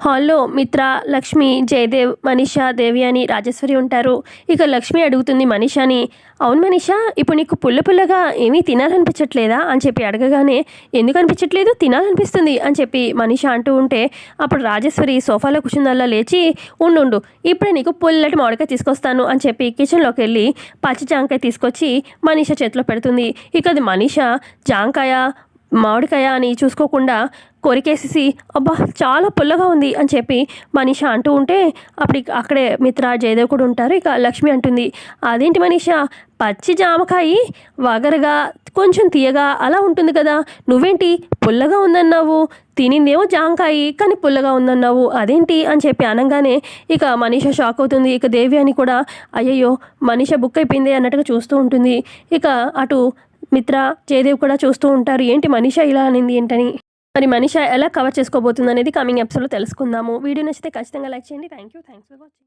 హాల్లో మిత్ర లక్ష్మి జయదేవ్ మనీషా దేవి అని రాజేశ్వరి ఉంటారు. ఇక లక్ష్మి అడుగుతుంది మనీషాని అవును మనీషా ఇప్పుడు నీకు పుల్ల పుల్లగా ఏమీ తినాలనిపించట్లేదా? అని చెప్పి అడగగానే ఎందుకు అనిపించట్లేదు తినాలనిపిస్తుంది అని చెప్పి మనీషా అంటూ ఉంటే అప్పుడు రాజేశ్వరి సోఫాలో కూర్చుందల్లా లేచి ఉండు ఇప్పుడే నీకు పుల్లటి మామిడికాయ తీసుకొస్తాను అని చెప్పి కిచెన్లోకి వెళ్ళి పచ్చి జాంకాయ తీసుకొచ్చి మనీషా చేతిలో పెడుతుంది. ఇక అది మనీషా జాంకాయ మామిడికాయ అని చూసుకోకుండా కొరికేసేసి అబ్బా చాలా పుల్లగా ఉంది అని చెప్పి మనీష అంటూ ఉంటే అప్పుడు అక్కడే మిత్ర జయదేవ్ కూడా ఉంటారు. ఇక లక్ష్మి అంటుంది అదేంటి మనీష? పచ్చి జామకాయ వగరగా కొంచెం తీయగా అలా ఉంటుంది కదా. నువ్వేంటి పుల్లగా ఉందన్నావు? తినిందేమో జామకాయ కానీ పుల్లగా ఉందన్నావు. అదేంటి? అని చెప్పి అనగానే ఇక మనీష షాక్ అవుతుంది. ఇక దేవి అని కూడా అయ్యయ్యో మనీష బుక్ అయిపోయింది అన్నట్టుగా చూస్తూ ఉంటుంది. ఇక అటు మిత్ర జయదేవ్ కూడా చూస్తూ ఉంటారు. ఏంటి మనిష ఇలా అనింది ఏంటని? మరి మనిష ఎలా కవర్ చేసుకోబోతుంది అనేది కమింగ్ ఎపిసోడ్లో తెలుసుకుందాము. వీడియో నచ్చితే ఖచ్చితంగా లైక్ చేయండి. Thank you thanks for watching